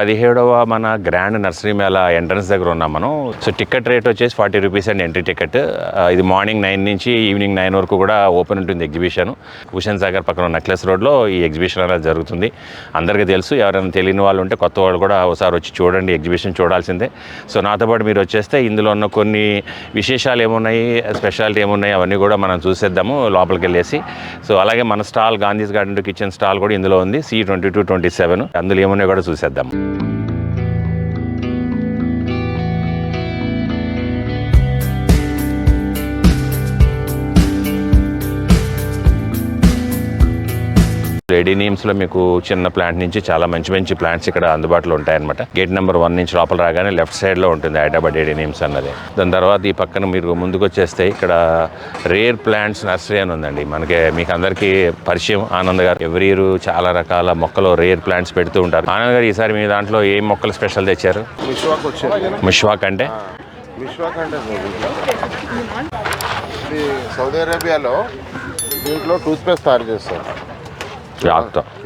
పదిహేడవ మన grand nursery Mela entrance దగ్గర ఉన్నాం మనం. సో టికెట్ రేట్ వచ్చేసి forty rupees and entry ticket. ఇది మార్నింగ్ నైన్ నుంచి ఈవినింగ్ నైన్ వరకు కూడా ఓపెన్ ఉంటుంది ఎగ్జిబిషన్. హుషన్ సాగర్ పక్కన నెక్లెస్ రోడ్లో ఈ ఎగ్జిబిషన్ అనేది జరుగుతుంది. అందరికీ తెలుసు ఎవరైనా తెలియని వాళ్ళు ఉంటే కొత్త వాళ్ళు కూడా ఒకసారి వచ్చి చూడండి ఎగ్జిబిషన్ చూడాల్సిందే. సో నాతో పాటు మీరు వచ్చేస్తే ఇందులో ఉన్న కొన్ని విశేషాలు ఏమున్నాయి స్పెషాలిటీ ఏమున్నాయి అవన్నీ కూడా మనం చూసేద్దాము లోపలికి వెళ్ళేసి సో అలాగే మన stall Gandhi's garden kitchen stall కూడా ఇందులో ఉంది C twenty two twenty seven. అందులో ఏమున్నాయో కూడా చూసేద్దాం. రెడీ నేమ్స్లో మీకు చిన్న ప్లాంట్ నుంచి చాలా మంచి మంచి ప్లాంట్స్ ఇక్కడ అందుబాటులో ఉంటాయన్నమాట. గేట్ నెంబర్ వన్ నుంచి లోపల రాగానే లెఫ్ట్ సైడ్లో ఉంటుంది హైదరాబాద్ రెడీ నేమ్స్ అన్నది. దాని తర్వాత ఈ పక్కన మీరు ముందుకు వచ్చేస్తే ఇక్కడ రేర్ ప్లాంట్స్ నర్సరీ అని ఉందండి. మనకి మీకు అందరికీ పరిచయం ఆనంద్ గారు ఎవ్రీ ఇయర్ చాలా రకాల మొక్కలు రేర్ ప్లాంట్స్ పెడుతూ ఉంటారు. ఆనంద్ గారు ఈసారి మీ దాంట్లో ఏ మొక్కలు స్పెషల్ తెచ్చారు? మిష్వాక్ అంటే? మిష్వాక్ అంటే? సౌదీ అరేబియాలో దీంట్లో టూత్ పేస్ట్ తయారు చేస్తారు.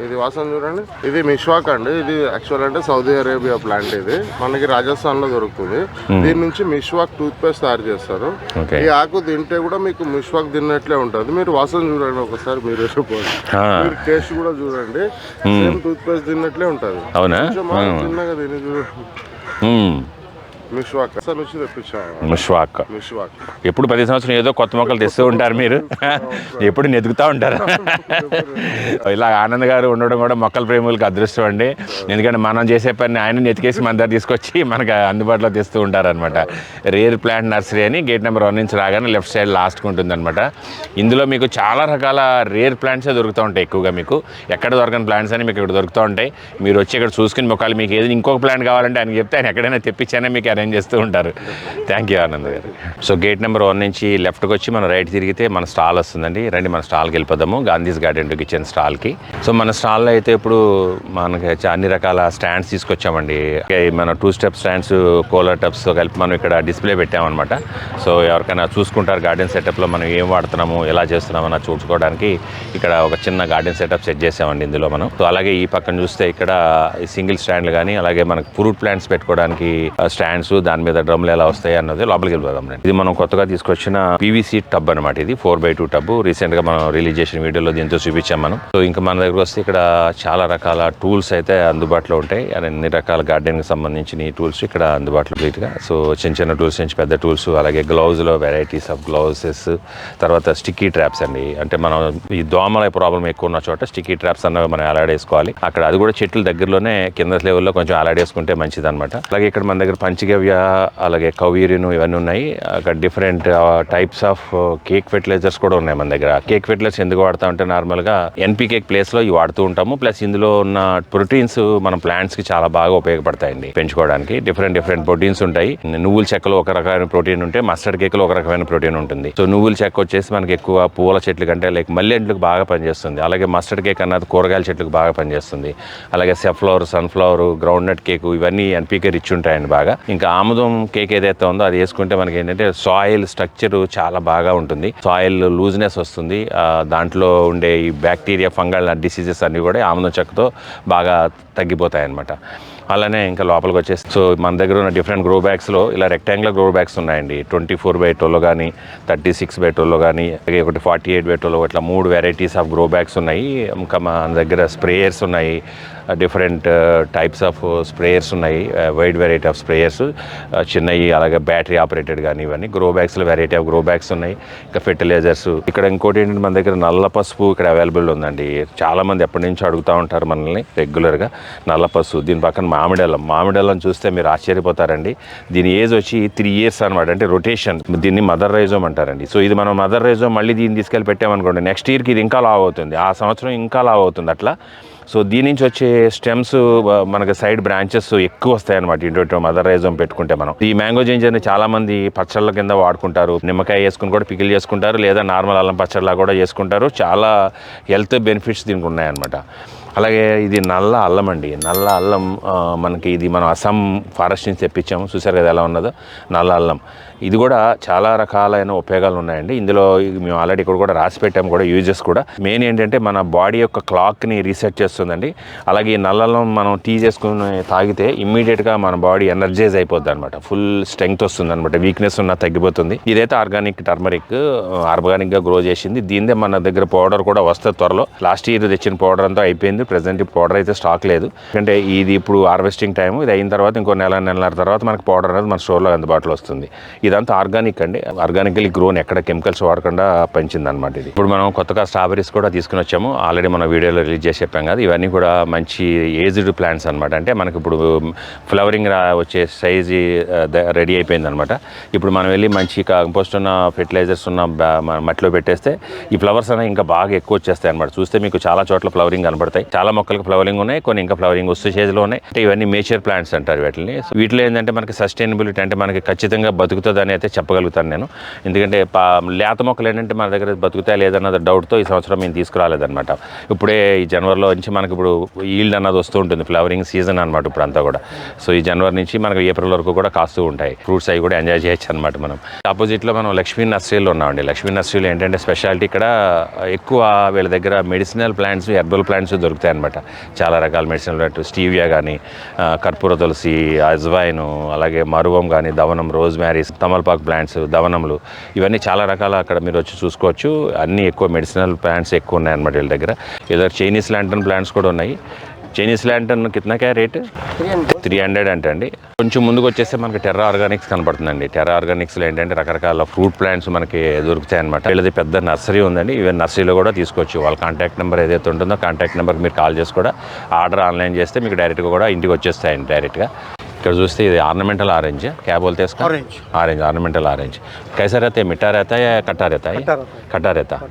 ఇది వాసన చూడండి. ఇది మిష్వాక్ అండి. ఇది యాక్చువల్ అంటే సౌదీ అరేబియా ప్లాంట్ ఇది. మనకి రాజస్థాన్లో దొరుకుతుంది దీని నుంచి మిష్వాక్ టూత్ పేస్ట్ తయారు చేస్తారు. ఈ ఆకు తింటే కూడా మీకు మిష్వాక్ తిన్నట్లే ఉంటుంది. మీరు వాసన చూడండి ఒకసారి మీరు మీరు టేస్ట్ కూడా చూడండి. సేమ్ టూత్ పేస్ట్ తిన్నట్లే ఉంటుంది. అవునా? చిన్నగా తిని చూడండి. మిష్వాక్ ఎప్పుడు ప్రతి సంవత్సరం ఏదో కొత్త మొక్కలు తెస్తూ ఉంటారు మీరు. ఎప్పుడు నెతుకుతూ ఉంటారు. ఇలా ఆనంద్ గారు ఉండడం కూడా మొక్కల ప్రేములకు అదృష్టం అండి. ఎందుకంటే మనం చేసే పని ఆయన నెతికేసి మన దగ్గర తీసుకొచ్చి మనకు అందుబాటులో తెస్తూ ఉంటారనమాట రేర్ ప్లాంట్ నర్సరీ అని గేట్ నెంబర్ వన్ నుంచి రాగానే లెఫ్ట్ సైడ్ లాస్ట్కి ఉంటుందన్నమాట. ఇందులో మీకు చాలా రకాల రేర్ ప్లాంట్సే దొరుకుతూ ఉంటాయి ఎక్కువగా మీకు. ఎక్కడ దొరకని ప్లాంట్స్ అని మీకు ఇక్కడ దొరుకుతూ ఉంటాయి. మీరు వచ్చి ఇక్కడ చూసుకుని మొక్కలు మీకు ఏది ఇంకొక ప్లాంట్ కావాలంటే ఆయన చెప్తే ఆయన ఎక్కడైనా తెప్పించానే మీకు అరేంజ్ చేస్తూ ఉంటారు. థ్యాంక్ యూ ఆనంద్ గారు. సో గేట్ నెంబర్ వన్ నుంచి లెఫ్ట్కి వచ్చి మనం రైట్ తిరిగితే మన స్టాల్ వస్తుందండి. రండి మన స్టాల్కి వెళ్ళిపోదాము. గాంధీస్ గార్డెన్ టు కిచెన్ స్టాల్కి సో మన స్టాల్లో అయితే ఇప్పుడు మనకి అన్ని రకాల స్టాండ్స్ తీసుకొచ్చామండి. మన two step stands colour tubs కలిపి మనం ఇక్కడ డిస్ప్లే పెట్టామన్నమాట. సో ఎవరికైనా చూసుకుంటారు గార్డెన్ సెటప్లో మనం ఏం వాడుతున్నాము ఎలా చేస్తున్నాము అన్న చూసుకోవడానికి ఇక్కడ ఒక చిన్న గార్డెన్ సెటప్ సెట్ చేసామండి ఇందులో మనం. సో అలాగే ఈ పక్కన చూస్తే ఇక్కడ సింగిల్ స్టాండ్లు కానీ అలాగే మనకు ఫ్రూట్ ప్లాంట్స్ పెట్టుకోవడానికి స్టాండ్స్ దాని మీద డ్రమ్లు ఎలా వస్తాయి అన్నది లోపలికి వెళ్ళిపోదాం రండి. ఇది మనం కొత్తగా తీసుకొచ్చిన పీవీసీ టబ్ అనమాట ఇది ఫోర్ బై టూ టబ్. రీసెంట్గా మనం రిలీజ్ చేసిన వీడియోలో దీంతో చూపించాం మనం. సో ఇంకా మన దగ్గర వస్తే ఇక్కడ చాలా రకాల టూల్స్ అయితే అందుబాటులో ఉంటాయి. అన్ని రకాల గార్డెన్కి సంబంధించిన టూల్స్ ఇక్కడ అందుబాటులో గా సో చిన్న చిన్న టూల్స్ నుంచి పెద్ద టూల్స్ అలాగే గ్లౌజ్లో వెరైటీస్ ఆఫ్ గ్లౌజెస్ తర్వాత స్టిక్కీ ట్రాప్స్ అండి. అంటే మనం ఈ దోమల ప్రాబ్లం ఎక్కువ ఉన్న చోట స్టిక్కీ ట్రాప్స్ అన్నవి మనం అలాడేసుకోవాలి అక్కడ అది కూడా చెట్ల దగ్గరలోనే కింద లెవెల్లో కొంచెం అలాడేసుకుంటే మంచిది అనమాట అలాగే ఇక్కడ మన దగ్గర పంచగవ్య అలాగే కవీరిను ఇవన్నీ ఉన్నాయి. అక్కడ different types of cake fertilisers కూడా ఉన్నాయి మన దగ్గర. కేక్ ఫెర్టిలైజర్స్ ఎందుకు వాడతా ఉంటే నార్మల్గా ఎన్పీ కేక్ ప్లేస్లో ఇవి వాడుతూ ఉంటాము. ప్లస్ ఇందులో ఉన్న ప్రోటీన్స్ మన ప్లాంట్స్కి చాలా బాగా ఉపయోగపడతాయండి పెంచుకోవడానికి. డిఫరెంట్ డిఫరెంట్ ప్రోటీన్స్ ఉంటాయి. నువ్వుల చెక్కలో ఒక రకమైన ప్రోటీన్ ఉంటే మస్టర్డ్ కేక్లో ఒక రకమైన ప్రోటీన్ ఉంటుంది. సో నువ్వుల చెక్క వచ్చేసి మనకి ఎక్కువ పూల చెట్లు కంటే లైక్ మల్లెండ్లకు బాగా పనిచేస్తుంది. అలాగే మస్టర్డ్ కేక్ అన్నది కూరగాయల చెట్లకు బాగా పనిచేస్తుంది. అలాగే safflower sunflower ground nut cake ఇవన్నీ ఎన్పీకే రిచ్ ఉంటాయండి బాగా. ఇంకా ఇంకా ఆముదం కేక్ ఏదైతే ఉందో అది వేసుకుంటే మనకి ఏంటంటే సాయిల్ స్ట్రక్చర్ చాలా బాగా ఉంటుంది. సాయిల్ లూజ్నెస్ వస్తుంది. దాంట్లో ఉండే ఈ బ్యాక్టీరియా ఫంగల్ డిసీజెస్ అన్ని కూడా ఆముదం చెక్కతో బాగా తగ్గిపోతాయి అన్నమాట అలానే ఇంకా లోపలికి వచ్చేసి సో మన దగ్గర ఉన్న డిఫరెంట్ గ్రో బ్యాగ్స్లో ఇలా రెక్టాంగులర్ గ్రో బ్యాగ్స్ ఉన్నాయండి. ట్వంటీ ఫోర్ బై ట్వెల్వ్ కానీ థర్టీ సిక్స్ బై ట్వెల్వ్ కానీ అలాగే ఒకటి ఫార్టీ ఎయిట్ బై ట్వెల్వ్ ఇట్లా మూడు వెరైటీస్ ఆఫ్ గ్రో బ్యాగ్స్ ఉన్నాయి. ఇంకా మన దగ్గర స్ప్రేయర్స్ ఉన్నాయి. డిఫరెంట్ టైప్స్ ఆఫ్ స్ప్రేయర్స్ ఉన్నాయి. వైడ్ వెరైటీ ఆఫ్ స్ప్రేయర్స్ చిన్నవి అలాగే బ్యాటరీ ఆపరేటెడ్ కానీ ఇవన్నీ. గ్రో బ్యాగ్స్లో వెరైటీ ఆఫ్ గ్రో బ్యాగ్స్ ఉన్నాయి. ఇంకా ఫెర్టిలైజర్స్ ఇక్కడ ఇంకోటి ఏంటంటే మన దగ్గర నల్ల పసుపు ఇక్కడ అవైలబుల్ ఉందండి. చాలామంది ఎప్పటి నుంచో అడుగుతూ ఉంటారు మనల్ని రెగ్యులర్గా నల్ల పసుపు దీని పక్కన మామిడెల్లం మామిడెల్లం చూస్తే మీరు ఆశ్చర్యపోతారండి. దీని ఏజ్ వచ్చి త్రీ ఇయర్స్ అనమాట అంటే రొటేషన్ దీన్ని మదర్ రైజోమ్ అంటారండి. సో ఇది మనం మదర్ రైజోమ్ మళ్ళీ దీన్ని తీసుకెళ్ళి పెట్టామనుకోండి నెక్స్ట్ ఇయర్కి ఇది ఇంకా లావ్ అవుతుంది. ఆ సంవత్సరం ఇంకా లావ్ అవుతుంది అట్లా. సో దీని నుంచి వచ్చే స్టెమ్స్ మనకి సైడ్ బ్రాంచెస్ ఎక్కువ వస్తాయి అనమాట ఇంటో మదర్ రైజోమ్ పెట్టుకుంటే మనం. ఈ మ్యాంగో జింజర్ని చాలా మంది పచ్చళ్ళ కింద వాడుకుంటారు. నిమ్మకాయ వేసుకుని కూడా పికిల్ చేసుకుంటారు. లేదా నార్మల్ అల్లం పచ్చళ్ళ కూడా చేసుకుంటారు. చాలా హెల్త్ బెనిఫిట్స్ దీనికి ఉన్నాయన్నమాట. అలాగే ఇది నల్ల అల్లం అండి. నల్ల అల్లం మనకి ఇది మనం అస్సాం ఫారెస్ట్ నుంచి తెప్పించాము. చూసారు కదా ఎలా ఉన్నదో? నల్ల అల్లం. ఇది కూడా చాలా రకాలైన ఉపయోగాలు ఉన్నాయండి. ఇందులో మేము ఆల్రెడీ ఇక్కడ కూడా రాసి పెట్టాము కూడా యూజెస్ కూడా. మెయిన్ ఏంటంటే మన బాడీ యొక్క క్లాక్ని రీసెట్ చేస్తుందండి. అలాగే ఈ మనం టీ చేసుకుని తాగితే ఇమ్మీడియట్గా మన బాడీ ఎనర్జైజ్ అయిపోద్ది అనమాట ఫుల్ స్ట్రెంగ్త్ వస్తుంది అనమాట వీక్నెస్ ఉన్న తగ్గిపోతుంది. ఇదైతే ఆర్గానిక్ టర్మరిక్ ఆర్గానిక్గా గ్రో చేసింది. దీనిదే మన దగ్గర పౌడర్ కూడా వస్తుంది త్వరలో. లాస్ట్ ఇయర్ తెచ్చిన పౌడర్ అంతా అయిపోయింది. ప్రజెంట్ పౌడర్ అయితే స్టాక్ లేదు. ఎందుకంటే ఇది ఇప్పుడు హార్వెస్టింగ్ టైం ఇది అయిన తర్వాత ఇంకో నెల నెలన్నర తర్వాత మనకి పౌడర్ అనేది మన స్టోర్లో అందుబాటులో వస్తుంది. ఇదంతా ఆర్గానిక్ అండి. ఆర్గానికలీ గ్రోన్ ఎక్కడ కెమికల్స్ వాడకుండా పెంచింది అనమాట ఇది. ఇప్పుడు మనం కొత్తగా స్ట్రాబెరీస్ కూడా తీసుకుని వచ్చాము. ఆల్రెడీ మన వీడియోలో రిలీజ్ చేసి చెప్పాం కదా ఇవన్నీ కూడా మంచి ఏజ్డ్ ప్లాంట్స్ అనమాట అంటే మనకి ఇప్పుడు ఫ్లవరింగ్ వచ్చే సైజ్ రెడీ అయిపోయింది అనమాట ఇప్పుడు మనం వెళ్ళి మంచి కంపోస్ట్ ఉన్న ఫెర్టిలైజర్స్ ఉన్న బా- మట్టిలో పెట్టేస్తే ఈ ఫ్లవర్స్ అనేవి ఇంకా బాగా ఎక్కువ వచ్చేస్తాయి అనమాట చూస్తే మీకు చాలా చోట్ల ఫ్లవరింగ్ కనబడతాయి చాలా మొక్కలకు ఫ్లవరింగ్ ఉన్నాయి కొన్ని ఇంకా ఫ్లవరింగ్ వస్తే స్టేజ్లో ఉన్నాయి. అంటే ఇవన్నీ మేచర్ ప్లాంట్స్ అంటారు వీటిని. వీటిలో ఏంటంటే మనకి సస్టైనబిలిటీ అంటే మనకి ఖచ్చితంగా బతుకుతుంది అని అయితే చెప్పగలుగుతాను నేను. ఎందుకంటే పా లేత మొక్కలు ఏంటంటే మన దగ్గర బతుకుతాయి లేదన్నది డౌట్తో ఈ సంవత్సరం మేము తీసుకురాలేదన్నమాట. ఇప్పుడే ఈ జనవరిలో నుంచి మనకి ఇప్పుడు ఈల్డ్ అన్నది వస్తూ ఉంటుంది ఫ్లవరింగ్ సీజన్ అనమాట ఇప్పుడు అంతా కూడా. సో ఈ జనవరి నుంచి మనకి ఏప్రిల్ వరకు కూడా కాస్తూ ఉంటాయి. ఫ్రూట్స్ అవి కూడా ఎంజాయ్ చేయొచ్చు అనమాట మనం. ఆపోజిట్లో మనం లక్ష్మీ నర్సరీలో ఉన్నామండి. లక్ష్మీ నర్సరీలో ఏంటంటే స్పెషాలిటీ ఇక్కడ ఎక్కువ వీళ్ళ దగ్గర మెడిసినల్ ప్లాంట్స్ హెర్బల్ ప్లాంట్స్ దొరుకుతాయి అనమాట చాలా రకాల మెడిసినల్ ప్లాంట్స్ స్టీవియా కానీ కర్పూర తులసి అజ్వైన్ అలాగే మరువం కానీ దవనం రోజ్ మ్యారీస్ తమలపాకు ప్లాంట్స్ దవనములు ఇవన్నీ చాలా రకాల అక్కడ మీరు వచ్చి చూసుకోవచ్చు. అన్నీ ఎక్కువ మెడిసినల్ ప్లాంట్స్ ఎక్కువ ఉన్నాయి అనమాట వీళ్ళ దగ్గర. ఇలా చైనీస్ లాంటన్ ప్లాంట్స్ కూడా ఉన్నాయి. చైనీస్ ల్యాంటర్న్ కితనాకే రేట్ త్రీ హండ్రెడ్ అంటే అండి. కొంచెం ముందుకు వచ్చేస్తే మనకి టెర్రా ఆర్గానిక్స్ కనబడుతుందండి. టెర్రా ఆర్గానిక్స్లో ఏంటంటే రకరకాల ఫ్రూట్ ప్లాంట్స్ మనకి దొరుకుతాయి అనమాట వీళ్ళది పెద్ద నర్సరీ ఉందండి. ఇవి నర్సరీలో కూడా తీసుకోవచ్చు. వాళ్ళ కాంటాక్ట్ నెంబర్ ఏదైతే ఉంటుందో కాంటాక్ట్ నెంబర్కి మీరు కాల్ చేసి కూడా ఆర్డర్ ఆన్లైన్ చేస్తే మీకు డైరెక్ట్గా కూడా ఇంటికి వచ్చేస్తాయండి డైరెక్ట్గా ఇక్కడ చూస్తే ఇది ఆర్నమెంటల్ ఆరెంజ్ क्या बोलते हैं इसका Orange. ऑरेंज ऑर्नामेंटल ऑरेंज कैसा रहता है मीठा रहता है या खट्टा रहता है खट्टा रहता है।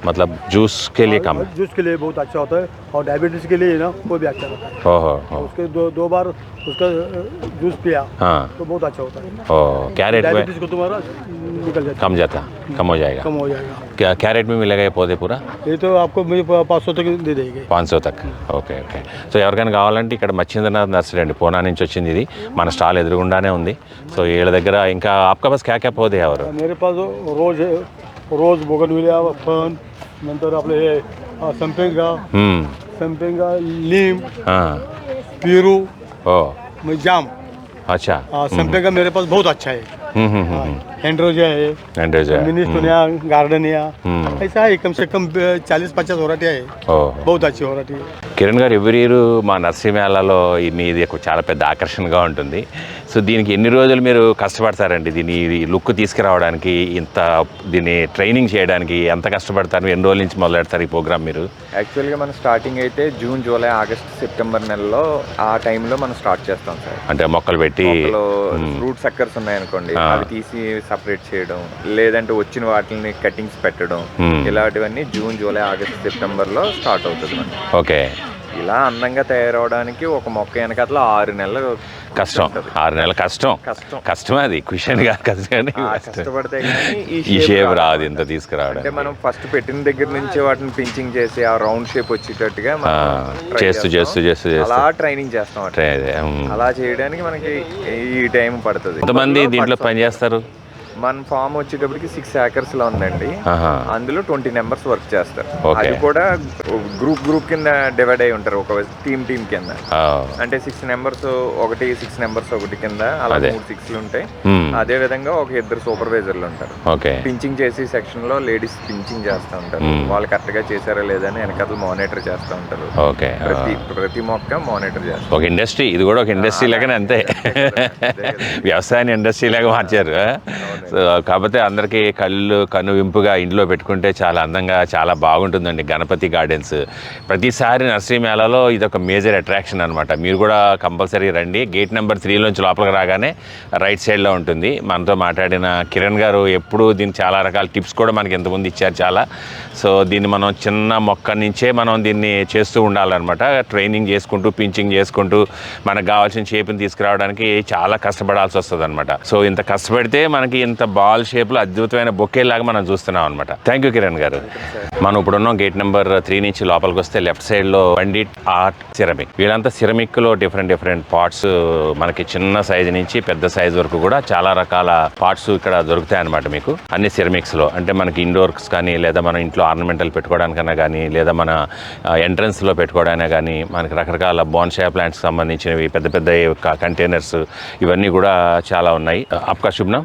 खट्टा रहता बहुत खट्टा है। मतलब जूस के लिए कम जूस के लिए बहुत अच्छा होता है और डायबिटीज के लिए ना वो भी अच्छा रहता है हो हो हो उसके दो दो बार उसका जूस पिया हाँ तो बहुत अच्छा होता है ओ क्या रेट में डायबिटीज को तुम्हारा निकल जाता कम जाता कम हो जाएगा है कम हो जाएगा क्या क्या रेट में मिलेगा ये पौधे पूरा ये तो आपको मुझे पाँच सौ तक दे देंगे పాంచ్ సో తక్ ఓకే ఓకే సో ఎవరికైనా కావాలంటే ఇక్కడ మచ్చింద్రనాథ్ నర్సరీ అండి పూనా నుంచి వచ్చింది ఇది మన స్టాల్ ఎదురుగుండానే ఉంది సో వీళ్ళ దగ్గర ఇంకా ఆప్కా బస్ క్యా క్యా పోదే ఎవరు मेरे पास रोज है रोज बोगनविलिया फन नंतर आपले हे संपेंगा. हम्म, संपेंगा नीम हाँ. पेरू हो. मग जाम. अच्छा. संपेंगा हम्म. मेरे पास बहुत अच्छा है. हाँ, एंड्रोजिया है అంటే मिनिस्टोनिया गार्डनिया हम्म। ऐसा है कम से कम चालीस पचास वरायटी है ఓ बहुत अच्छी वरायटी है కిరణ్ గారు ఎవ్రీ ఇయర్ మా నర్సరీ మేళాలో ఈ మీది ఒక చాలా పెద్ద ఆకర్షణగా ఉంటుంది సో దీనికి ఎన్ని రోజులు మీరు కష్టపడతారండి దీని లుక్ తీసుకురావడానికి ఇంత దీన్ని ట్రైనింగ్ చేయడానికి ఎంత కష్టపడతారు ఎన్ని రోజుల నుంచి మొదలు పెడతారు ఈ ప్రోగ్రామ్ మీరు యాక్చువల్గా మనం స్టార్టింగ్ అయితే జూన్ జూలై ఆగస్ట్ సెప్టెంబర్ నెలలో ఆ టైంలో మనం స్టార్ట్ చేస్తాం సార్ అంటే మొక్కలు పెట్టి మొక్కలో ఫ్రూట్ సక్కర్స్ ఉన్నాయనుకోండి ఆ. అవి తీసి సపరేట్ చేయడం లేదంటే వచ్చిన వాటిని కటింగ్స్ పెట్టడం. ఇలాంటివన్నీ జూన్ జూలై ఆగస్ట్ సెప్టెంబర్లో స్టార్ట్ అవుతుంది ఓకే. ఇలా అందంగా తయారవడానికి ఒక మొక్క వెనకాతల ఆరు నెలలు కష్టం. ఆరు నెలల కష్టం. కష్టం. అది. క్వశ్చన్గా కష్టం. కష్టపడితే ఈ షేప్ రాదు. ఇంత తీసుకురావడం అంటే మనం ఫస్ట్ పెట్టిన దగ్గర నుంచి వాటిని పించింగ్ చేసి ఆ రౌండ్ షేప్ వచ్చేటట్టుగా చేస్తూ చేస్తాం. చేస్తూ అలా ట్రైనింగ్ చేస్తాం ఉమ్. అలా చేయడానికి మనకి ఈ టైం పడుతుంది. ఎంతమంది దీంట్లో పని చేస్తారు? మన ఫామ్ వచ్చేటప్పటికి సిక్స్ ఏకర్స్లో ఉందండి. అందులో ట్వంటీ నెంబర్స్ వర్క్ చేస్తారు. అది కూడా గ్రూప్ గ్రూప్ కింద డివైడ్ అయి ఉంటారు. ఒక టీమ్ టీమ్ కింద. అంటే సిక్స్ నెంబర్స్ ఒకటి సిక్స్ నెంబర్స్ ఒకటి కింద అలా అదే. మూడు సిక్స్లు ఉంటాయి. అదే విధంగా ఒక ఇద్దరు సూపర్వైజర్లు ఉంటారు. ఓకే. పించింగ్ చేసి సెక్షన్లో లేడీస్ పించింగ్ చేస్తూ ఉంటారు. వాళ్ళు కరెక్ట్గా చేశారా లేదా అని వెనకాల మానిటర్ చేస్తూ ఉంటారు. ప్రతి ప్రతి మొక్క మానిటర్ చేస్తారు. ఒక ఇండస్ట్రీ ఇది కూడా ఒక ఇండస్ట్రీ లాగానే అంతే. వ్యవసాయాన్ని ఇండస్ట్రీ లాగా మార్చారు. Uh, కాకపోతే అందరికీ కళ్ళు కనువింపుగా ఇంట్లో పెట్టుకుంటే చాలా అందంగా చాలా బాగుంటుందండి గణపతి గార్డెన్స్. ప్రతిసారి నర్సరీ మేళాలో ఇది ఒక మేజర్ అట్రాక్షన్ అనమాట మీరు కూడా కంపల్సరీ రండి. గేట్ నెంబర్ త్రీలోంచి లోపలికి రాగానే రైట్ సైడ్లో ఉంటుంది. మనతో మాట్లాడిన కిరణ్ గారు ఎప్పుడు దీనికి చాలా రకాల టిప్స్ కూడా మనకి ఇంతకుముందు ఇచ్చారు చాలా. సో దీన్ని మనం చిన్న మొక్క నుంచే మనం దీన్ని చేస్తూ ఉండాలన్నమాట. ట్రైనింగ్ చేసుకుంటూ పించింగ్ చేసుకుంటూ మనకు కావాల్సిన షేప్ని తీసుకురావడానికి చాలా కష్టపడాల్సి వస్తుంది అనమాట సో ఇంత కష్టపడితే మనకి ఎంత బాల్ షేప్లో అద్భుతమైన బొక్కేలాగా మనం చూస్తున్నాం అనమాట థ్యాంక్ యూ కిరణ్ గారు. మనం ఇప్పుడు ఉన్నాం గేట్ నెంబర్ త్రీ నుంచి లోపలికి వస్తే లెఫ్ట్ సైడ్లో పండిట్ ఆర్ట్ సిరమిక్ వీళ్ళంతా సిరమిక్లో డిఫరెంట్ డిఫరెంట్ పార్ట్స్ మనకి చిన్న సైజ్ నుంచి పెద్ద సైజ్ వరకు కూడా చాలా రకాల పార్ట్స్ ఇక్కడ దొరుకుతాయి అనమాట మీకు. అన్ని సిరమిక్స్లో అంటే మనకి ఇండోర్స్ కానీ లేదా మన ఇంట్లో ఆర్నమెంటల్ పెట్టుకోవడానికైనా కానీ లేదా మన ఎంట్రన్స్లో పెట్టుకోవడానికి కానీ మనకి రకరకాల బోన్షా ప్లాంట్స్ సంబంధించినవి పెద్ద పెద్ద కంటైనర్స్ ఇవన్నీ కూడా చాలా ఉన్నాయి. అప్కా శుభ్నం?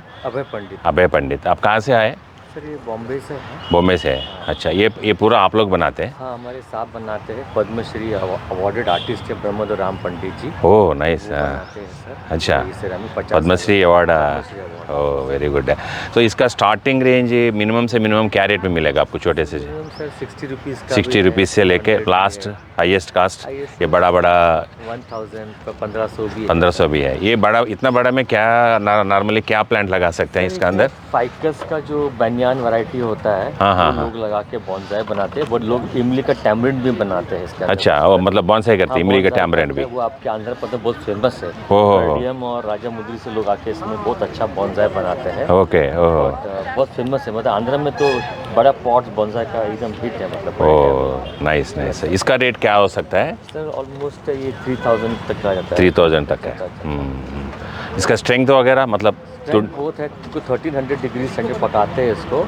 पंडित। अभय पंडित आप कहाँ से आए? सर ये बॉम्बे से है। बॉम्बे से है। अच्छा ये ये पूरा आप लोग बनाते हैं? हाँ हमारे साथ बनाते हैं। पद्मश्री अवार्डेड आर्टिस्ट है ब्रह्मदो राम पंडित जी। Oh nice sir. अच्छा सेरामिक पचास Padmashri award oh very good है। तो इसका स्टार्टिंग रेंज मिनिमम से मिनिमम क्या रेट में मिलेगा आपको छोटे से? सिक्सटी रुपीज़ सिक्सटी रुपीज़ से लेके लास्ट हाईएस्ट कास्ट ये बड़ा बड़ा वन थाउज़ेंड पंद्रह सौ भी पंद्रह सौ भी है। ये बड़ा इतना बड़ा में क्या नॉर्मली क्या प्लांट लगा सकते हैं इसका अंदर? फाइकस का जो बनियान वैरायटी होता है हाँ, हाँ, वो लोग लगा के बॉन्साई बनाते हैं वो लोग इमली का टैमरिंड भी बनाते हैं इसके। अच्छा वो मतलब बॉन्साई करते हाँ, हैं इमली का टैमरेंट भी। वो आपके आंध्र प्रदेश बहुत फ़ेमस है। पर्डियम और राजा मुद्री से लोग आके इसमें बहुत अच्छा बॉन्साई बनाते हैं। ओके ओह बहुत फ़ेमस है मतलब आंध्र में तो बड़ा पॉट्स बॉन्साई का एकदम हिट है मतलब ओ नाइस नाइस इसका रेट क्या हो सकता है? सर ऑलमोस्ट ये थ्री थाउज़ेंड तक का जाता है। थ्री थाउज़ेंड तक है। अच्छा। हम्म, इसका स्ट्रेंथ वगैरह मतलब Strength बहुत है क्योंकि थर्टीन हंड्रेड डिग्री सेंटर पकाते हैं इसको।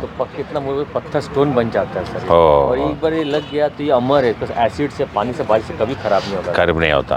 तो पक कितना मुझे पत्थर स्टोन बन जाता है सर। और एक बार ये लग गया तो ये अमर है तो एसिड से पानी से बारिश से कभी खराब नहीं होता। खराब नहीं होता।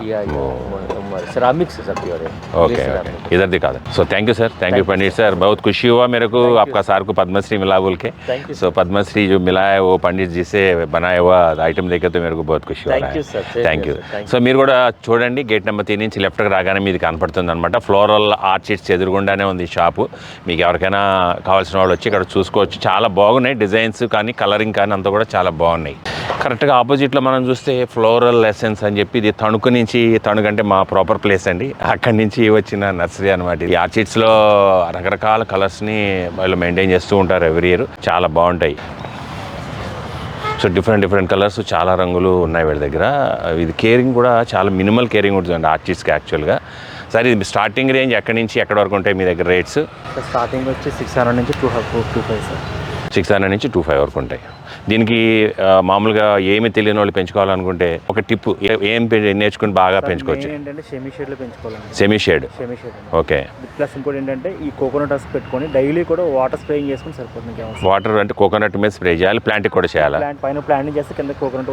या ओ, अमर सिरामिक से सब प्योर है ओके ये ओके ceramic। इधर दिखा दे so thank you sir thank you Pandit sir बहुत खुशी हुआ मेरे को आपका सर को पद्मश्री मिला बोल के Thank you, सो पद्मश्री जो मिला है वो पंडित जी से बनाया हुआ आइटम देखे तो मेरे को बहुत खुशी हो Thank रहा है you, sir. Same thank you here, sir. Thank so మీరు కూడా చూడండి గేట్ నెంబర్ త్రీ నుంచి లెఫ్ట్కి రాగానే మీది కనపడుతుంది అనమాట ఫ్లోరల్ ఆర్చిడ్స్ ఎదురుగుండానే ఉంది షాపు మీకు ఎవరికైనా కావాల్సిన వాళ్ళు వచ్చి ఇక్కడ చూసుకోవచ్చు చాలా బాగున్నాయి డిజైన్స్ కానీ కలరింగ్ కానీ అంతా కూడా చాలా బాగున్నాయి కరెక్ట్గా ఆపోజిట్లో మనం చూస్తే ఫ్లోరల్ ఎసెన్స్ అని చెప్పి ఇది తణుకు నుంచి తణుకు అంటే మా ప్రాపర్ ప్రాపర్ ప్లేస్ అండి. అక్కడి నుంచి వచ్చిన నర్సరీ అనమాట ఈ ఆర్చిడ్స్లో రకరకాల కలర్స్ని వాళ్ళు మెయింటైన్ చేస్తూ ఉంటారు ఎవ్రీ ఇయర్ చాలా బాగుంటాయి. సో డిఫరెంట్ డిఫరెంట్ కలర్స్ చాలా రంగులు ఉన్నాయి వీళ్ళ దగ్గర. ఇది కేరింగ్ కూడా చాలా మినిమల్ కేరింగ్ ఉంటుందండి ఆర్టిస్ట్కి యాక్చువల్గా సరే ఇది స్టార్టింగ్ రేంజ్ ఎక్కడి నుంచి ఎక్కడ వరకు ఉంటాయి మీ దగ్గర రేట్స్ స్టార్టింగ్ వచ్చి సిక్స్ హండ్రెడ్ నుంచి two two five sir six hundred నుంచి టూ ఫైవ్ వరకు ఉంటాయి. దీనికి మామూలుగా ఏమి తెలియని వాళ్ళు పెంచుకోవాలనుకుంటే ఒక టిప్ ఏం నేర్చుకుని బాగా పెంచుకోవచ్చు. ఏంటంటే షెమీ షేడ్లో పెంచుకోవాలండి. Semi shade shade okay plus ఇంకోటి ఏంటంటే ఈ కోకోనట్ హస్ పెట్టుకొని డైలీ కూడా వాటర్ స్ప్రేయింగ్ చేసుకుని సరిపోతుంది వాటర్ అంటే కోకోనట్ మీద స్ప్రే చేయాలి ప్లాంట్కి కూడా చేయాలా? ప్లాంట్ పైన ప్లాంట్ చేస్తే కింద కోకోనట్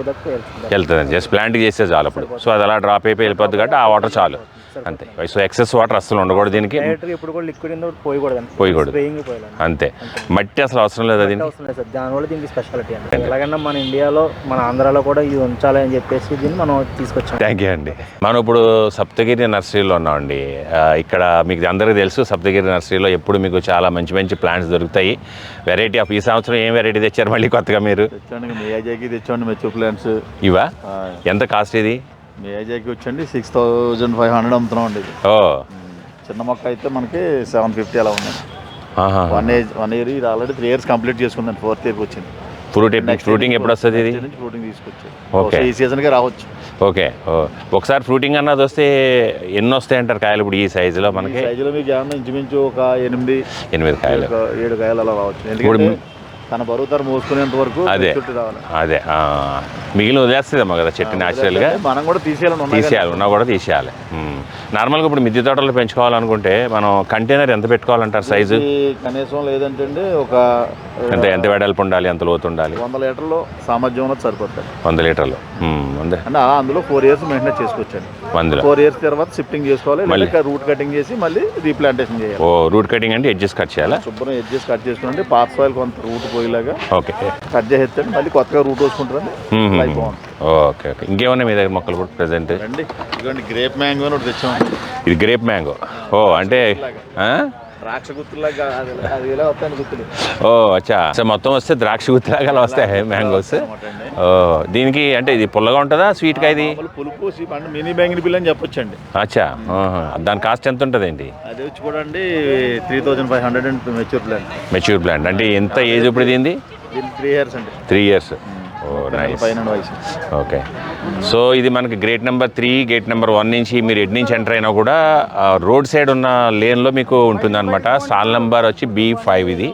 వెళ్తుంది. జస్ట్ ప్లాంట్కి చేస్తే చాలు అప్పుడు. సో అది అలా డ్రాప్ అయిపోయి వెళ్ళిపోద్ది కాబట్టి ఆ వాటర్ చాలు. అంతే. సో ఎక్సెస్ వాటర్ అస్సలు ఉండకూడదు దీనికి. ఇప్పుడు కూడా లిక్విడ్ పోయకూడదు. పోయాలండి. అంతే. మట్టి అసలు అవసరం లేదు దీనికి? అవసరం లేదు సార్. దానివల్ల దీనికి స్పెషాలిటీ ఎలాగన్నా మన ఇండియాలో మన ఆంధ్రాలో కూడా ఇది ఉంచాలి అని చెప్పేసి దీన్ని మనం తీసుకొచ్చాం. థ్యాంక్ యూ అండి. మనం ఇప్పుడు సప్తగిరి నర్సరీలో ఉన్నామండి. ఇక్కడ మీకు అందరికీ తెలుసు సప్తగిరి నర్సరీలో ఎప్పుడు మీకు చాలా మంచి మంచి ప్లాంట్స్ దొరుకుతాయి. వెరైటీ ఆఫ్ ఈ సంవత్సరం ఏం వెరైటీ తెచ్చారు మళ్ళీ కొత్తగా మీరు? తెచ్చండి మెచ్చు ప్లాంట్స్ ఇవా? ఎంత కాస్ట్ ఇది? మేజాకి వచ్చండి సిక్స్ థౌజండ్ ఫైవ్ హండ్రెడ్ అమ్ముతున్నాం అండి ఓ. చిన్న మొక్క అయితే మనకి సెవెన్ ఫిఫ్టీ అలా ఆహా. వన్ ఏజ్ వన్ ఇయర్ ఇది ఆల్రెడీ త్రీ ఇయర్స్ కంప్లీట్ చేసుకుందండి ఫోర్త్ ఇయర్కి వచ్చింది. ఫ్రూట్ ఫ్రూటింగ్ ఎప్పుడు వస్తుంది ఇది? Fruiting Okay. ఈ సీజన్కే రావచ్చు. ఓకే ఒకసారి ఫ్రూటింగ్ అన్నది వస్తే ఎన్ని వస్తాయి అంటారు కాయలు ఇప్పుడు ఈ సైజులో మనకి? సైజులో మీకు ఏమన్నా ఇంచుమించు ఒక ఎనిమిది ఎనిమిది కాయలు. ఏడు కాయలు అలా రావచ్చు. ఎందుకంటే తన బరువు తర మోసుకునేంత వరకు అదే. అదే మిగిలిన వదిలేస్తుందేమో కదా చెట్టు న్యాచురల్గా మనం కూడా తీసేయాలని ఉన్నాయి తీసేయాలి ఉన్నా కూడా తీసేయాలి. నార్మల్గా ఇప్పుడు మిద్దె తోటలు పెంచుకోవాలనుకుంటే మనం కంటైనర్ ఎంత పెట్టుకోవాలంటారు సైజు కనీసం లేదంటే ఒక ఎంత ఎంత వెడల్పు ఉండాలి ఎంత లోతు ఉండాలి? వంద లీటర్లో సామర్థ్యం ఉన్నది సరిపోతుంది. వంద లీటర్లు. అంటే అలా అందులో ఫోర్ ఇయర్స్ మెయింటైన్ చేసుకోవచ్చండి వందలో ఫోర్ ఇయర్స్ తర్వాత షిఫ్టింగ్ చేసుకోవాలి మళ్ళీ. రూట్ కటింగ్ చేసి మళ్ళీ రీప్లాంటేషన్ చేయాలి. ఓ రూట్ కటింగ్ అంటే ఎడ్జెస్ కట్ చేయాలా? శుభ్రం ఎడ్జెస్ కట్ చేసుకుంటే పాత సాయిల్ కొంత రూట్ పోయేలాగా ఓకే. కట్ చేసేస్తే మళ్ళీ కొత్తగా రూట్ బాగుంటుంది. Okay okay. ఇంకేమన్నా మీ దగ్గర మొక్కలు కూడా ప్రజెంట్ రండి. ఇదిగోండి గ్రేప్ మ్యాంగో అని ఒకటి తెచ్చాం ఇది గ్రేప్ మ్యాంగో ఓ అంటే? ద్రాక్ష అది ఇలా ఓ అచ్చా. సో మొత్తం వస్తే ద్రాక్ష గుత్తిలాగా అలా వస్తాయి మ్యాంగోస్. ఓ దీనికి అంటే ఇది పుల్లగా ఉంటుందా స్వీట్గా ఇది? పులుపు అంటే మినీ బ్యాంగిని బిల్ అని చెప్పొచ్చండి. అచ్చా. దాని కాస్ట్ ఎంత ఉంటుంది ఏంటి? అది వచ్చి కూడా అండి three thousand five hundred and mature plan mature plant అంటే ఎంత ఏజ్ ఇప్పుడు దీనిది? త్రీ ఇయర్స్ అండి. త్రీ ఇయర్స్ ఓకే సో ఇది మనకి gate number three gate number one నుంచి మీరు ఎటు నుంచి ఎంటర్ అయినా కూడా రోడ్ సైడ్ ఉన్న లేన్లో మీకు ఉంటుందన్నమాట. స్టాల్ నెంబర్ వచ్చి బీ ఫైవ్ ఇది.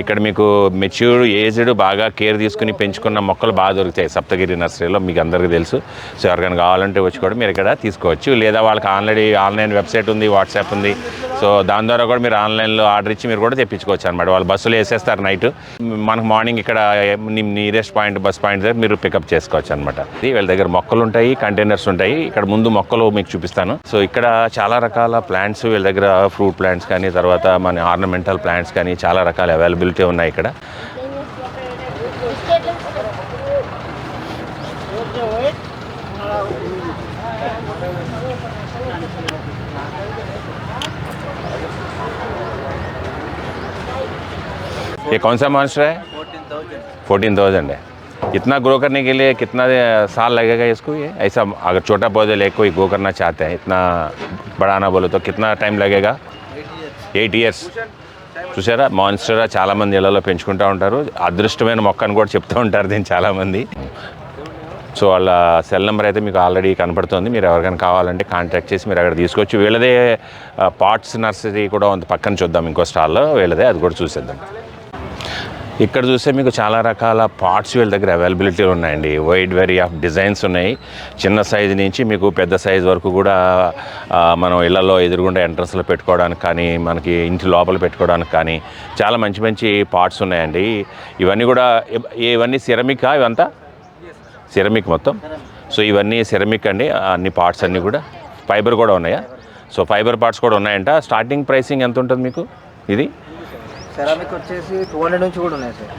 ఇక్కడ మీకు మెచ్యూర్డ్ ఏజ్డ్ బాగా కేర్ తీసుకుని పెంచుకున్న మొక్కలు బాగా దొరుకుతాయి. సప్తగిరి నర్సరీలో మీకు అందరికీ తెలుసు. సో ఎవరికైనా కావాలంటే వచ్చి కూడా మీరు ఇక్కడ తీసుకోవచ్చు. లేదా వాళ్ళకి ఆల్రెడీ ఆన్లైన్ వెబ్సైట్ ఉంది వాట్సాప్ ఉంది. సో దాని ద్వారా కూడా మీరు ఆన్లైన్లో ఆర్డర్ ఇచ్చి మీరు కూడా తెప్పించుకోవచ్చు అనమాట వాళ్ళు బస్సులు వేసేస్తారు నైట్. మనకు మార్నింగ్ ఇక్కడ నియరెస్ట్ పాయింట్ బస్ పాయింట్ దగ్గర మీరు పికప్ చేసుకోవచ్చు అనమాట వీళ్ళ దగ్గర మొక్కలు ఉంటాయి కంటైనర్స్ ఉంటాయి. ఇక్కడ ముందు మొక్కలు మీకు చూపిస్తాను. సో ఇక్కడ చాలా రకాల ప్లాంట్స్ వీళ్ళ దగ్గర ఫ్రూట్ ప్లాంట్స్ కానీ తర్వాత మన ఆర్నమెంటల్ ప్లాంట్స్ కానీ చాలా రకాల అవైలబిలిటీ ఉన్నాయి ఇక్కడ. ये कौन सा मॉन्स्टर है फोर्टीन थाउजेंड है इतना ग्रो करने के लिए कितना साल लगेगा इसको ये ऐसा अगर छोटा पौधे ले कोई ग्रो करना चाहते हैं इतना बढ़ाना बोले तो कितना टाइम लगेगा ఎయిట్ ఇయర్స్ చూసారా మాన్స్టర్ చాలా మంది ఇళ్లలో పెంచుకుంటూ ఉంటారు అదృష్టమైన మొక్క అని కూడా చెప్తూ ఉంటారు దీన్ని చాలామంది సో వాళ్ళ సెల్ నెంబర్ అయితే మీకు ఆల్రెడీ కనపడుతుంది మీరు ఎవరికైనా కావాలంటే కాంటాక్ట్ చేసి మీరు అక్కడ తీసుకోవచ్చు వీళ్ళదే పాట్స్ నర్సరీ కూడా ఉంది పక్కన చూద్దాం ఇంకో స్టాల్లో వీళ్ళదే అది కూడా చూసేద్దాం ఇక్కడ చూస్తే మీకు చాలా రకాల పార్ట్స్ వీళ్ళ దగ్గర అవైలబిలిటీ ఉన్నాయండి. వైడ్ వెరీ ఆఫ్ డిజైన్స్ ఉన్నాయి. చిన్న సైజు నుంచి మీకు పెద్ద సైజు వరకు కూడా మనం ఇళ్ళలో ఎదురుగుండా ఎంట్రన్స్లో పెట్టుకోవడానికి కానీ మనకి ఇంటి లోపల పెట్టుకోవడానికి కానీ చాలా మంచి మంచి పార్ట్స్ ఉన్నాయండి. ఇవన్నీ కూడా ఇవన్నీ సిరమికా ఇవంతా? సిరమిక్ మొత్తం. సో ఇవన్నీ సిరమిక్ అండి. అన్ని పార్ట్స్ అన్నీ కూడా. ఫైబర్ కూడా ఉన్నాయా? సో ఫైబర్ పార్ట్స్ కూడా ఉన్నాయంట. స్టార్టింగ్ ప్రైసింగ్ ఎంత ఉంటుంది మీకు? ఇది? సెరామిక్ వచ్చేసి టూ హండ్రెడ్ నుంచి కూడా ఉన్నాయి sir.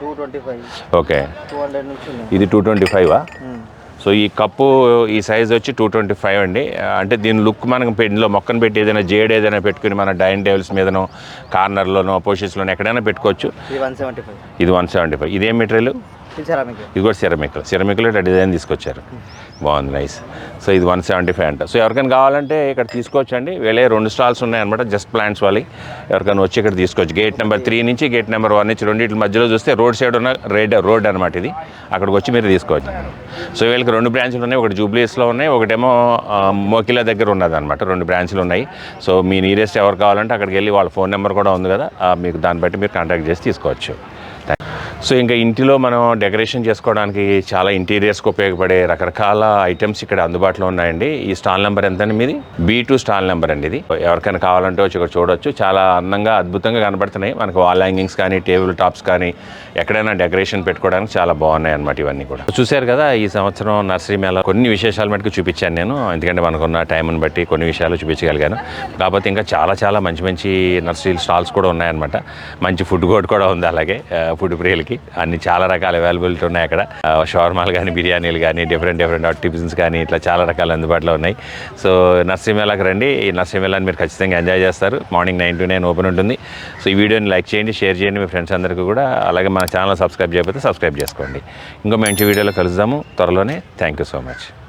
Two twenty five okay. Two hundred నుంచి ఉన్నాయి. ఇది టూ ట్వంటీ ఫైవా మ్మ్. సో ఈ కప్పు ఈ సైజ్ వచ్చి టూ ట్వంటీ ఫైవ్ అండి. అంటే దీని లుక్ మనకు పె- ఇందులో మొక్కను పెట్టి ఏదైనా జేడ్ ఏదైనా పెట్టుకుని మన డైనింగ్ టేబుల్స్ మీదనో కార్నర్లోనో పొజిషన్స్లోనో ఎక్కడైనా పెట్టుకోవచ్చు. ఇది వన్ సెవెంటీ ఫైవ్ ఇది వన్ సెవెంటీ ఫైవ్ ఇదేం మెటీరియల్ ఇది కూడా సిరమిక్ సిరమిక్లో ఇట్లా డిజైన్ తీసుకొచ్చారు. బాగుంది నైస్ సో ఇది వన్ సెవెంటీ ఫైవ్ అంట. సో ఎవరికైనా కావాలంటే ఇక్కడ తీసుకోవచ్చు అండి వేలే రెండు స్టాల్స్ ఉన్నాయన్నమాట జస్ట్ ప్లాంట్స్ వాళ్ళు ఎవరికైనా వచ్చి ఇక్కడ తీసుకోవచ్చు. గేట్ నెంబర్ త్రీ నుంచి గేట్ నెంబర్ వన్ నుంచి రెండింటి మధ్యలో చూస్తే రోడ్ సైడ్ ఉన్న రెడ్ రోడ్ అనమాట ఇది. అక్కడికి వచ్చి మీరు తీసుకోవచ్చు. సో వీళ్ళకి రెండు బ్రాంచ్లు ఉన్నాయి. ఒకటి జూబ్లీస్లో ఉన్నాయి. ఒకటేమో మోకిలా దగ్గర ఉన్నది అనమాట రెండు బ్రాంచ్లు ఉన్నాయి. సో మీ నియరెస్ట్ ఎవరు కావాలంటే అక్కడికి వెళ్ళి వాళ్ళ ఫోన్ నెంబర్ కూడా ఉంది కదా. మీకు దాన్ని బట్టి మీరు కాంటాక్ట్ చేసి తీసుకోవచ్చు. సో ఇంకా ఇంటిలో మనం డెకరేషన్ చేసుకోవడానికి చాలా ఇంటీరియర్స్కి ఉపయోగపడే రకరకాల ఐటమ్స్ ఇక్కడ అందుబాటులో ఉన్నాయండి. ఈ స్టాల్ నెంబర్ ఎంత మీది? బీ టూ స్టాల్ నెంబర్ అండి ఇది. ఎవరికైనా కావాలంటే వచ్చి ఇక్కడ చూడొచ్చు. చాలా అందంగా అద్భుతంగా కనబడుతున్నాయి. మనకు వాల్ హ్యాంగింగ్స్ కానీ టేబుల్ టాప్స్ కానీ ఎక్కడైనా డెకరేషన్ పెట్టుకోవడానికి చాలా బాగున్నాయి అన్నమాట ఇవన్నీ కూడా. చూశారు కదా ఈ సంవత్సరం నర్సరీ మేళ కొన్ని విశేషాలు మటుకు చూపించాను నేను. ఎందుకంటే మనకున్న టైంని బట్టి కొన్ని విషయాలు చూపించగలిగాను. కాకపోతే ఇంకా చాలా చాలా మంచి మంచి నర్సరీ స్టాల్స్ కూడా ఉన్నాయన్నమాట. మంచి ఫుడ్ కోర్ట్ కూడా ఉంది అలాగే ఫుడ్ ప్రియులకి. అన్ని చాలా రకాల అవైలబిలిటీ ఉన్నాయి అక్కడ. షవర్మాలు కానీ బిర్యానీలు కానీ డిఫరెంట్ డిఫరెంట్ టిఫిన్స్ కానీ ఇట్లా చాలా రకాలు అందుబాటులో ఉన్నాయి. సో నర్సరీ రండి. ఈ నర్సరీ మీరు ఖచ్చితంగా ఎంజాయ్ చేస్తారు. Morning nine to nine open ఉంటుంది. సో ఈ వీడియోని లైక్ చేయండి షేర్ చేయండి మీ ఫ్రెండ్స్ అందరికీ కూడా. అలాగే మన ఛానల్ సబ్స్క్రైబ్ చేయకపోతే సబ్స్క్రైబ్ చేసుకోండి. ఇంకో మంచి వీడియోలో కలుద్దాము. త్వరలోనే. Thank you so much